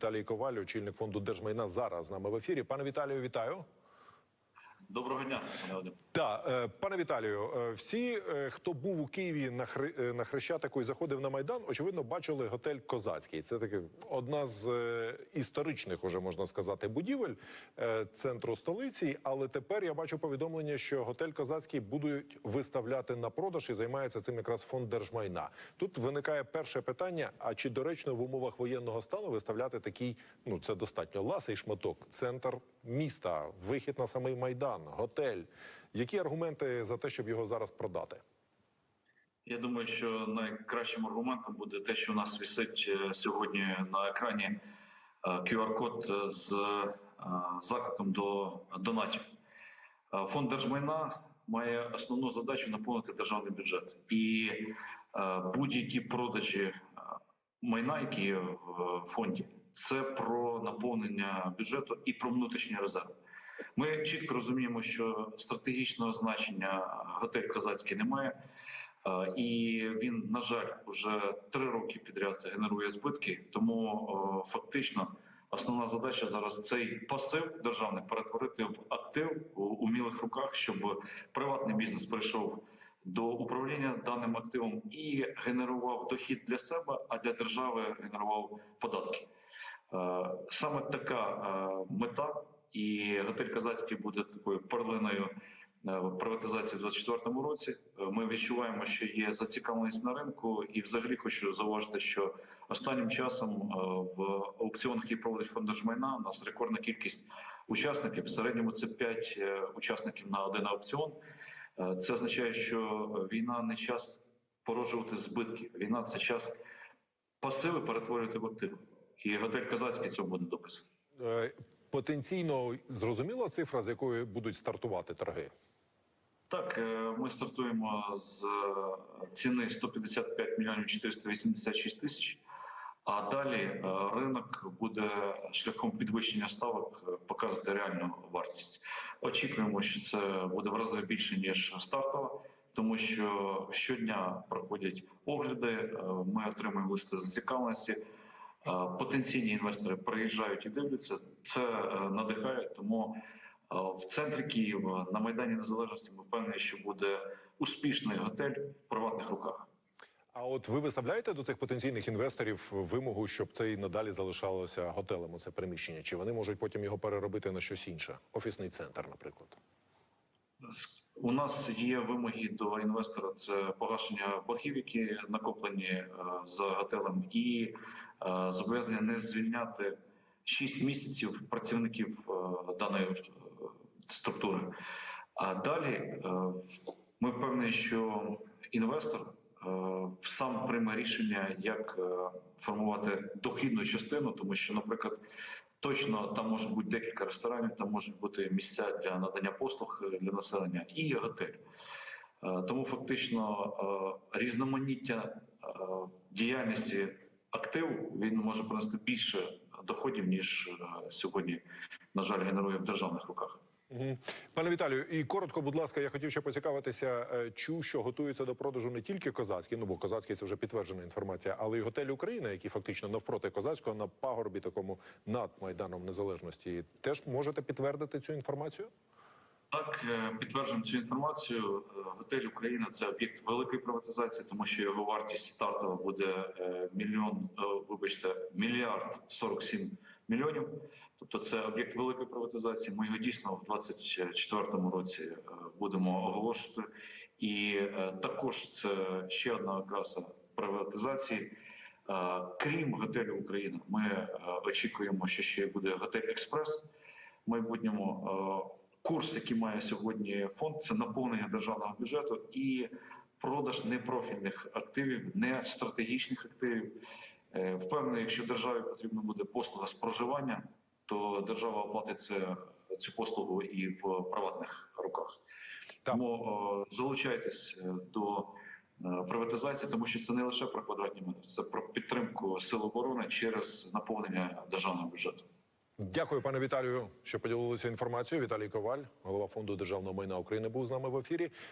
Віталій Коваль, очільник фонду держмайна, зараз з нами в ефірі. Пане Віталію, вітаю. Доброго дня, пане Вадим. Так, е, пане Віталію, е, всі, е, хто був у Києві на Хри... на Хрещатику і заходив на Майдан, очевидно, бачили готель Козацький. Це таки одна з історичних, уже можна сказати, будівель центру столиці. Але тепер я бачу повідомлення, що готель Козацький будуть виставляти на продаж і займається цим якраз фонд держмайна. Тут виникає перше питання: а чи доречно в умовах воєнного стану виставляти такий, ну це достатньо ласий шматок, центр міста, вихід на самий майдан, готель? Які аргументи за те, щоб його зараз продати? Я думаю, що найкращим аргументом буде те, що у нас висить е, сьогодні на екрані е, QR-код з е, закликом до донатів. Е, Фонд держмайна має основну задачу наповнити державний бюджет, і е, будь-які продажі е, майна, які в фонді, це про наповнення бюджету і про внутрішній резерв. Ми чітко розуміємо, що стратегічного значення готель Казацький немає. Е, І він, на жаль, вже три роки підряд генерує збитки. Тому фактично основна задача зараз цей пасив державний перетворити в актив у умілих руках, щоб приватний бізнес прийшов до управління даним активом і генерував дохід для себе, а для держави генерував податки. Е, Саме така е, мета, і готель Казацький буде такою перлиною е, приватизації в 2024 році. Е, Ми відчуваємо, що є зацікавленість на ринку, і взагалі хочу зауважити, що останнім часом е, в аукціонах, які проводить фонд держмайна, у нас рекордна кількість учасників. В середньому це 5 учасників на один аукціон. Це означає, що війна не час породжувати збитки. Війна це час пасиви перетворювати в активи. І готель Казацький цього буде доказом. Потенційно зрозуміла цифра, з якої будуть стартувати торги. Так, е, ми стартуємо з е, ціни 155 мільйонів 486 тисяч. А далі е, ринок буде шляхом підвищення ставок показувати реальну вартість. Очікуємо, що це буде в рази більше ніж стартова, тому що щодня проходять огляди. Ми отримуємо листи зацікавленості. Е, Потенційні інвестори приїжджають і дивляться. Це е, надихає. Тому е, в центрі Києва на майдані Незалежності ми впевнені, що буде успішний готель в приватних руках. А от ви виставляєте до цих потенційних інвесторів вимогу, щоб це і надалі залишалося готелем, це приміщення? Чи вони можуть потім його переробити на щось інше? Офісний центр, наприклад. У нас є вимоги до інвестора: це погашення боргів, які накоплені е, за готелем, і е, зобов'язання не звільняти 6 місяців працівників е, даної структури. А далі ми впевнені, що інвестор сам прийме рішення, як формувати дохідну частину, тому що, наприклад, точно там можуть бути декілька ресторанів, там можуть бути місця для надання послуг е, для населення і готель. Е, Тому фактично е, різноманіття діяльності активу він може принести більше доходів ніж сьогодні, на жаль, генерує в державних руках. Пане Віталію, і коротко, будь ласка, я хотів ще поцікавитися. е, Чув, що готується до продажу не тільки козацький, ну бо козацький це вже підтверджена інформація, але й готель Україна, який фактично навпроти козацького на пагорбі, такому над майданом незалежності. Теж можете підтвердити цю інформацію? Так, е, підтверджуємо цю інформацію. Е, Готель Україна це об'єкт великої приватизації, тому що його вартість стартова буде мільйон, вибачте, мільярд 47 мільйонів. Тобто, це об'єкт великої приватизації. Ми його дійсно в 2024 році е, будемо оголошувати. І е, також це ще одна окраса приватизації. Е, Крім готелю Україна, ми очікуємо, що ще буде готель Експрес в майбутньому. Курс, який має сьогодні фонд, це наповнення державного бюджету і продаж непрофільних активів, не стратегічних активів. Впевнений, якщо державі потрібна буде послуга з проживання, то держава оплатить це, цю послугу і в приватних руках. Так. Тому е, залучайтесь е, до е, приватизації, тому що це не лише про квадратні метри, це про підтримку сил оборони через наповнення державного бюджету. Дякую, пане Віталію, що поділилися інформацією. Віталій Коваль, голова фонду державного майна України, був з нами в ефірі.